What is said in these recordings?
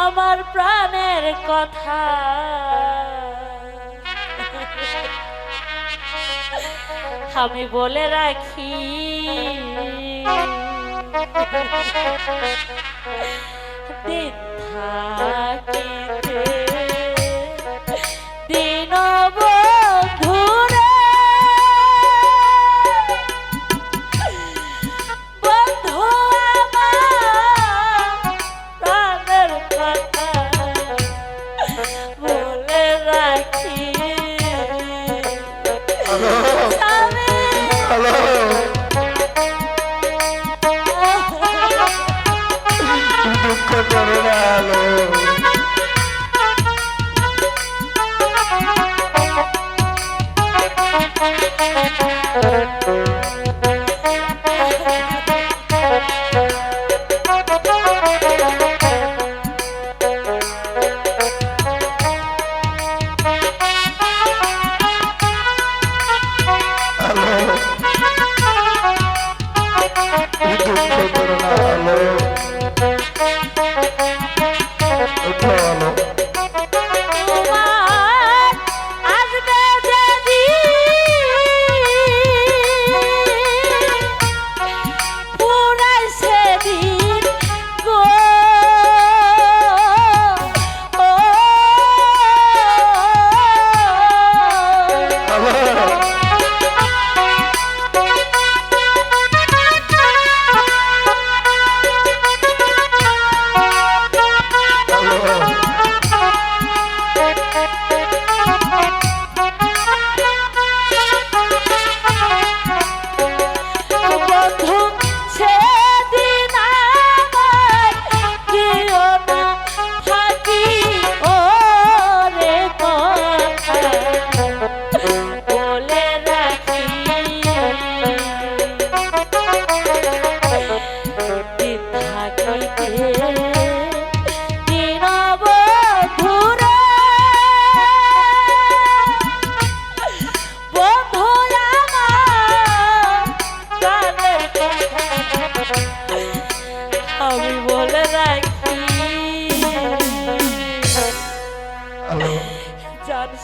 আমার প্রাণের কথা। আমি বলে রাখি দিন হ্যালো দুঃখ করো না হ্যালো হ্যালো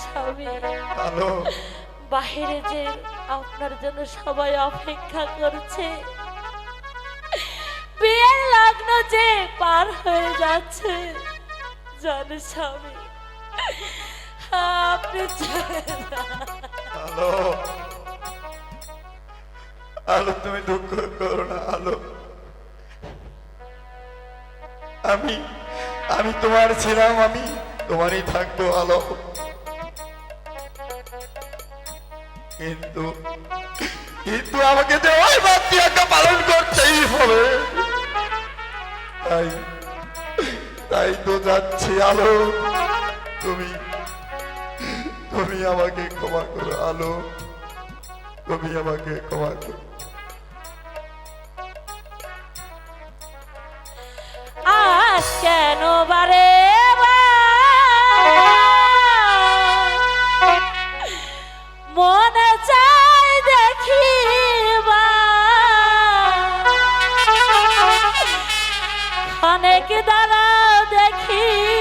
স্বামী। হ্যালো বাহিরে যে আপনার জন্য সবাই অপেক্ষা করছে বিয়ের লগ্ন যে পার হয়ে যাচ্ছে জান স্বামী আপনি হ্যালো আলো তুমি দুঃখ করো না আলো। আমি আমি তোমার ছিলাম আমি তোমারই থাকব আলো। কিন্তু কিন্তু আমাকে দেওয়াই বাদ্যাকে পালন করতেই হবে। তাই তাই তো যাচ্ছি আলো। তুমি তুমি আমাকে ক্ষমা করো, আলো। তুমি আমাকে ক্ষমা করো। আজ কেন ডাকে দাঁড়াও দেখি।